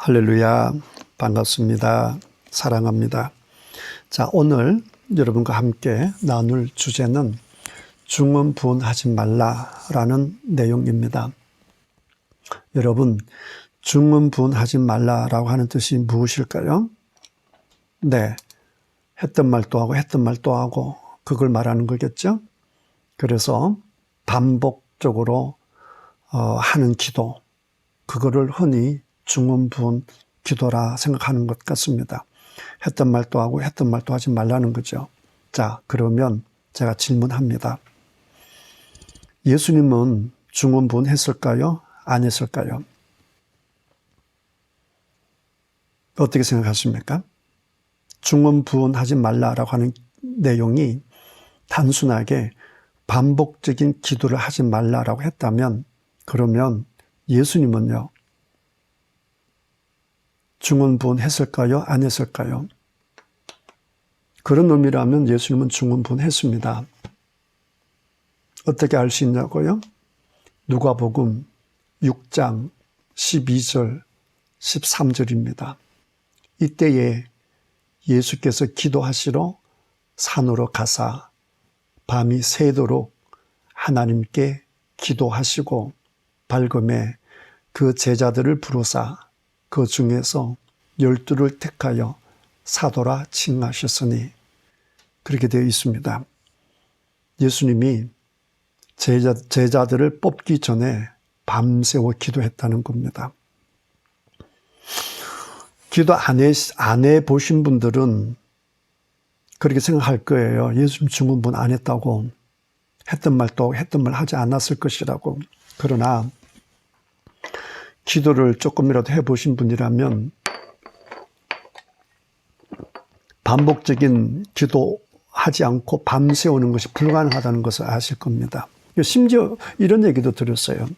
할렐루야. 반갑습니다. 사랑합니다. 자, 오늘 여러분과 함께 나눌 주제는 중언부언하지 말라라는 내용입니다. 여러분, 중언부언하지 말라라고 하는 뜻이 무엇일까요? 네. 했던 말 또 하고 했던 말 또 하고 그걸 말하는 거겠죠? 그래서 반복적으로 어, 하는 기도, 그거를 흔히 중언부언 기도라 생각하는 것 같습니다. 했던 말또 하고 했던 말또 하지 말라는 거죠. 자, 그러면 제가 질문합니다. 예수님은 중언부언 했을까요? 안 했을까요? 어떻게 생각하십니까? 중언부언하지 말라라고 하는 내용이 단순하게 반복적인 기도를 하지 말라라고 했다면 그러면 예수님은요 중언부언 했을까요? 안 했을까요? 그런 의미라면 예수님은 중언부언 했습니다. 어떻게 알 수 있냐고요? 누가복음 6장 12절 13절입니다. 이때에 예수께서 기도하시러 산으로 가사 밤이 새도록 하나님께 기도하시고 밝음에 그 제자들을 부르사 그 중에서 열두를 택하여 사도라 칭하셨으니 그렇게 되어 있습니다. 예수님이 제자, 제자들을 뽑기 전에 밤새워 기도했다는 겁니다. 기도 안 해, 안 해 보신 분들은 그렇게 생각할 거예요. 예수님 중문분 안 했다고. 했던 말도 했던 말 하지 않았을 것이라고. 그러나 기도를 조금이라도 해 보신 분이라면 반복적인 기도하지 않고 밤새우는 것이 불가능하다는 것을 아실 겁니다. 심지어 이런 얘기도 들었어요.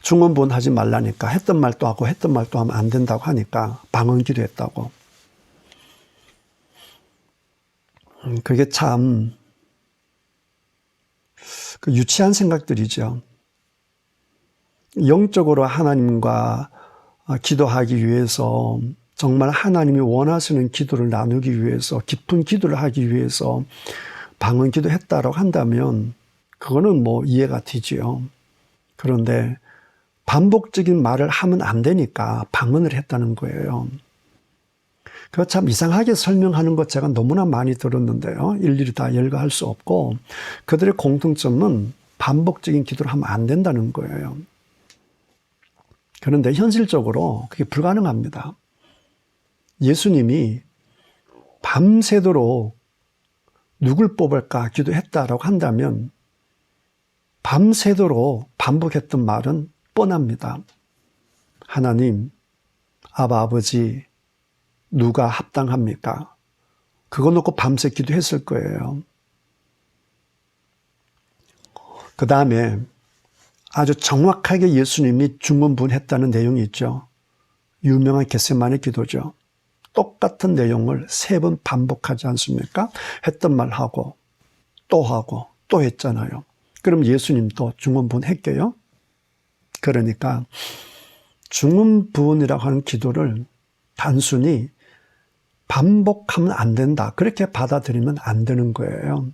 중언부언 하지 말라니까 했던 말도 하고 했던 말도 하면 안 된다고 하니까 방언 기도했다고. 음, 그게 참그 유치한 생각들이죠. 영적으로 하나님과 기도하기 위해서 정말 하나님이 원하시는 기도를 나누기 위해서 깊은 기도를 하기 위해서 방언 기도했다라고 한다면 그거는 뭐 이해가 되지요. 그런데 반복적인 말을 하면 안 되니까 방언을 했다는 거예요. 그거 참 이상하게 설명하는 것 제가 너무나 많이 들었는데요. 일일이 다 열거할 수 없고 그들의 공통점은 반복적인 기도를 하면 안 된다는 거예요. 그런데 현실적으로 그게 불가능합니다. 예수님이 밤새도록 누굴 뽑을까 기도했다라고 한다면 밤새도록 반복했던 말은 뻔합니다. 하나님, 아바 아버지, 누가 합당합니까? 그거 놓고 밤새 기도했을 거예요. 그 다음에 아주 정확하게 예수님이 중언부언했다는 내용이 있죠. 유명한 겟세만의 기도죠. 똑같은 내용을 세 번 반복하지 않습니까? 했던 말 하고 또 하고 또 했잖아요. 그럼 예수님도 중언부언했게요? 그러니까 중언부언이라고 하는 기도를 단순히 반복하면 안 된다. 그렇게 받아들이면 안 되는 거예요.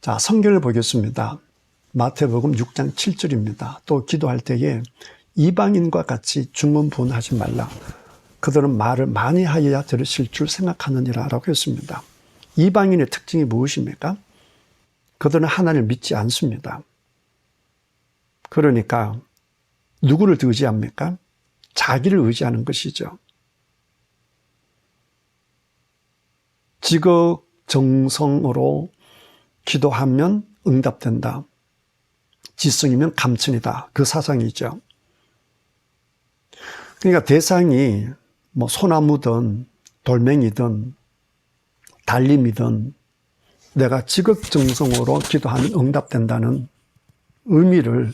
자, 성경을 보겠습니다. 마태복음 6장 7절입니다. 또 기도할 때에 이방인과 같이 중언부언하지 말라. 그들은 말을 많이 하여야 들으실 줄 생각하느니라 라고 했습니다. 이방인의 특징이 무엇입니까? 그들은 하나님을 믿지 않습니다. 그러니까 누구를 의지합니까? 자기를 의지하는 것이죠. 지극 정성으로 기도하면 응답된다. 지성이면 감천이다. 그 사상이죠. 그러니까 대상이 뭐 소나무든 돌멩이든 달림이든 내가 지극정성으로 기도하면 응답된다는 의미를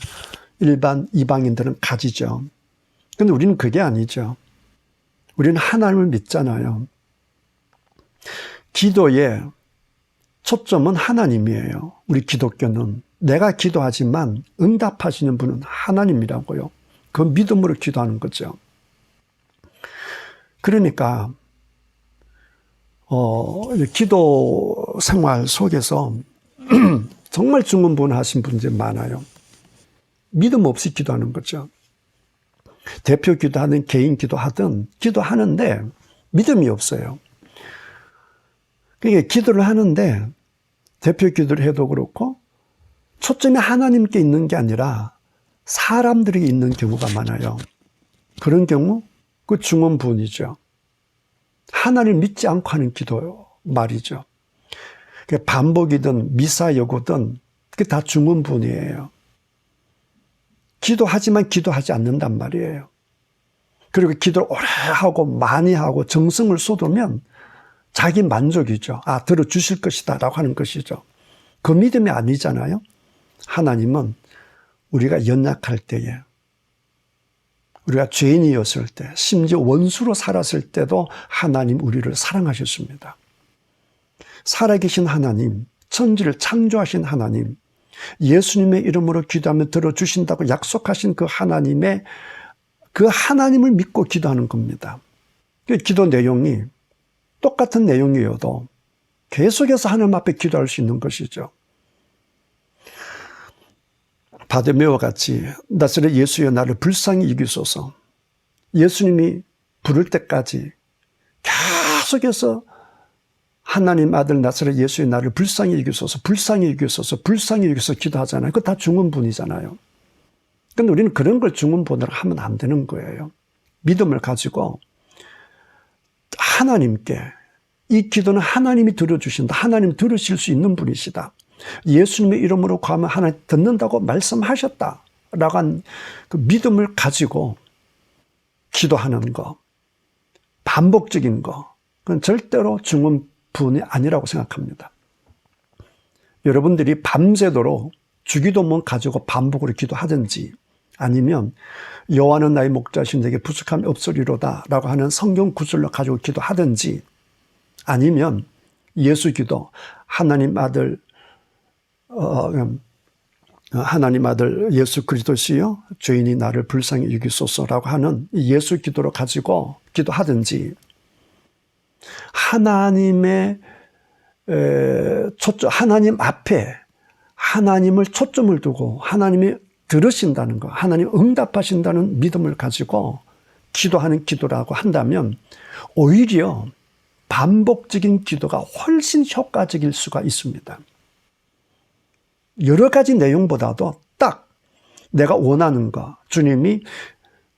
일반 이방인들은 가지죠. 근데 우리는 그게 아니죠. 우리는 하나님을 믿잖아요. 기도의 초점은 하나님이에요. 우리 기독교는. 내가 기도하지만 응답하시는 분은 하나님이라고요. 그 믿음으로 기도하는 거죠. 그러니까 어, 기도 생활 속에서 정말 중문분하신 분들이 많아요. 믿음 없이 기도하는 거죠. 대표 기도하든 개인 기도하든 기도하는데 믿음이 없어요. 그러니까 기도를 하는데 대표 기도를 해도 그렇고 초점이 하나님께 있는 게 아니라 사람들에게 있는 경우가 많아요. 그런 경우 그 중원분이죠. 하나님을 믿지 않고 하는 기도 말이죠. 반복이든 미사 여고든 그게 다 중원분이에요. 기도하지만 기도하지 않는단 말이에요. 그리고 기도를 오래 하고 많이 하고 정성을 쏟으면 자기 만족이죠. 아, 들어주실 것이다. 라고 하는 것이죠. 그 믿음이 아니잖아요. 하나님은 우리가 연약할 때에, 우리가 죄인이었을 때, 심지어 원수로 살았을 때도 하나님 우리를 사랑하셨습니다. 살아계신 하나님, 천지를 창조하신 하나님, 예수님의 이름으로 기도하면 들어주신다고 약속하신 그 하나님의 그 하나님을 믿고 기도하는 겁니다. 그 기도 내용이 똑같은 내용이어도 계속해서 하나님 앞에 기도할 수 있는 것이죠. 바데메와 같이 나사렛 예수여 나를 불쌍히 이기소서 예수님이 부를 때까지 계속해서 하나님 아들 나사렛 예수의 나를 불쌍히 여기소서, 불쌍히 여기소서, 불쌍히 여기서 기도하잖아요. 그거 다 중원분이잖아요. 근데 우리는 그런 걸 중원분으로 하면 안 되는 거예요. 믿음을 가지고 하나님께 이 기도는 하나님이 들어주신다. 하나님 들으실 수 있는 분이시다. 예수님의 이름으로 가면 하나님 듣는다고 말씀하셨다. 라고 한 그 믿음을 가지고 기도하는 거, 반복적인 거, 그건 절대로 중원 분이 아니라고 생각합니다. 여러분들이 밤새도록 주기도문 가지고 반복으로 기도하든지 아니면 여호와는 나의 목자신 내게 부족함이 없으리로다 라고 하는 성경 구절로 가지고 기도하든지 아니면 예수 기도 하나님 아들 어, 음, 하나님 아들 예수 그리스도시요 죄인이 나를 불쌍히 여기소서라고 하는 예수 기도로 가지고 기도하든지 하나님의 초점, 하나님 앞에 하나님을 초점을 두고 하나님이 들으신다는 것, 하나님 응답하신다는 믿음을 가지고 기도하는 기도라고 한다면 오히려 반복적인 기도가 훨씬 효과적일 수가 있습니다. 여러 가지 내용보다도 딱 내가 원하는 것, 주님이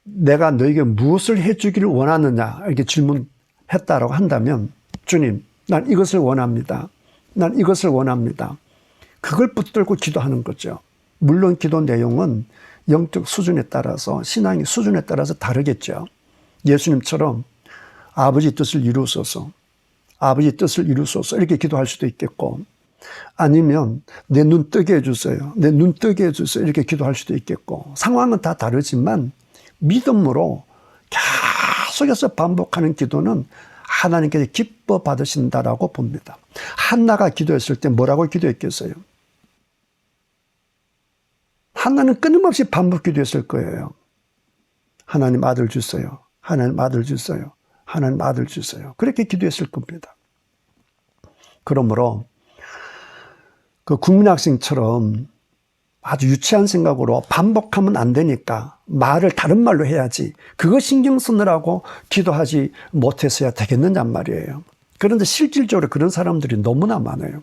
내가 너에게 무엇을 해주기를 원하느냐, 이렇게 질문 했다라고 한다면 주님, 난 이것을 원합니다. 난 이것을 원합니다. 그걸 붙들고 기도하는 거죠. 물론 기도 내용은 영적 수준에 따라서 신앙의 수준에 따라서 다르겠죠. 예수님처럼 아버지 뜻을 이루소서, 아버지 뜻을 이루소서 이렇게 기도할 수도 있겠고 아니면 내 눈 뜨게 해주세요. 내 눈 뜨게 해주세요. 이렇게 기도할 수도 있겠고 상황은 다 다르지만 믿음으로 계속해서 반복하는 기도는 하나님께서 기뻐 받으신다라고 봅니다. 한나가 기도했을 때 뭐라고 기도했겠어요? 한나는 끊임없이 반복 기도했을 거예요. 하나님 아들 주세요. 하나님 아들 주세요. 하나님 아들 주세요. 그렇게 기도했을 겁니다. 그러므로 그 국민학생처럼 아주 유치한 생각으로 반복하면 안 되니까 말을 다른 말로 해야지. 그거 신경 쓰느라고 기도하지 못해서야 되겠느냐 말이에요. 그런데 실질적으로 그런 사람들이 너무나 많아요.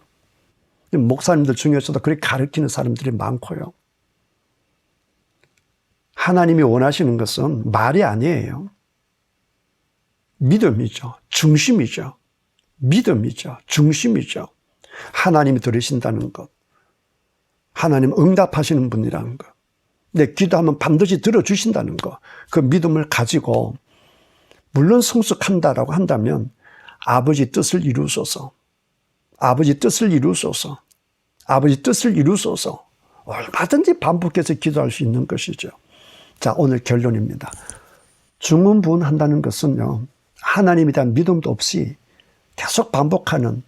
목사님들 중에서도 그렇게 가르치는 사람들이 많고요. 하나님이 원하시는 것은 말이 아니에요. 믿음이죠. 중심이죠. 믿음이죠. 중심이죠. 하나님이 들으신다는 것. 하나님 응답하시는 분이라는 거. 내 기도하면 반드시 들어주신다는 거. 그 믿음을 가지고 물론 성숙한다라고 한다면 아버지 뜻을 이루소서. 아버지 뜻을 이루소서. 아버지 뜻을 이루소서. 얼마든지 반복해서 기도할 수 있는 것이죠. 자, 오늘 결론입니다. 중문부한다는 것은요, 하나님에 대한 믿음도 없이 계속 반복하는,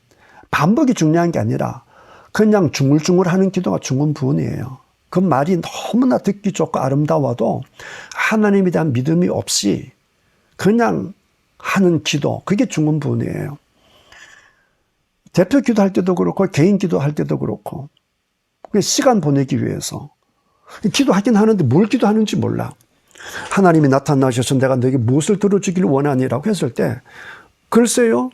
반복이 중요한 게 아니라 그냥 중물중물 하는 기도가 중문부원이에요. 그 말이 너무나 듣기 좋고 아름다워도 하나님에 대한 믿음이 없이 그냥 하는 기도, 그게 중원부원이에요. 대표 기도할 때도 그렇고, 개인 기도할 때도 그렇고, 시간 보내기 위해서. 기도하긴 하는데 뭘 기도하는지 몰라. 하나님이 나타나셔서 내가 너에게 무엇을 들어주기를 원하니라고 했을 때, 글쎄요,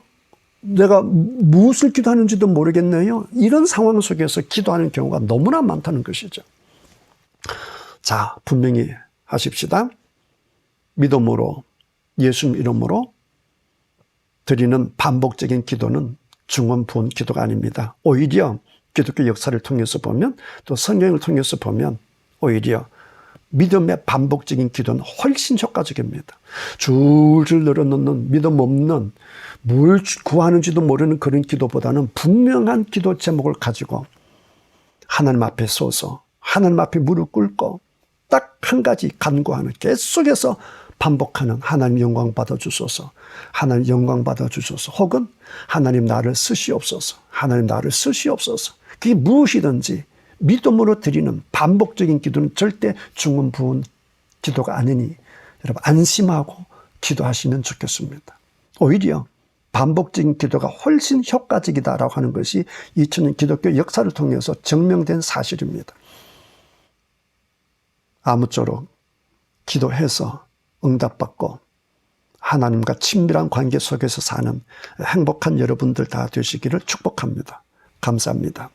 내가 무엇을 기도하는지도 모르겠네요. 이런 상황 속에서 기도하는 경우가 너무나 많다는 것이죠. 자, 분명히 하십시다. 믿음으로, 예수 이름으로 드리는 반복적인 기도는 중원 부원 기도가 아닙니다. 오히려 기독교 역사를 통해서 보면 또 성경을 통해서 보면 오히려 믿음의 반복적인 기도는 훨씬 효과적입니다. 줄줄 늘어놓는 믿음 없는 뭘 구하는지도 모르는 그런 기도보다는 분명한 기도 제목을 가지고 하나님 앞에 서서 하나님 앞에 무릎 꿇고 딱 한 가지 간구하는 계속해서 반복하는 하나님 영광 받아 주소서. 하나님 영광 받아 주소서. 혹은 하나님 나를 쓰시옵소서. 하나님 나를 쓰시옵소서. 그게 무엇이든지 믿음으로 드리는 반복적인 기도는 절대 중은 부은 기도가 아니니 여러분 안심하고 기도하시면 좋겠습니다. 오히려 반복적인 기도가 훨씬 효과적이다라고 하는 것이 2000년 기독교 역사를 통해서 증명된 사실입니다. 아무쪼록 기도해서 응답받고 하나님과 친밀한 관계 속에서 사는 행복한 여러분들 다 되시기를 축복합니다. 감사합니다.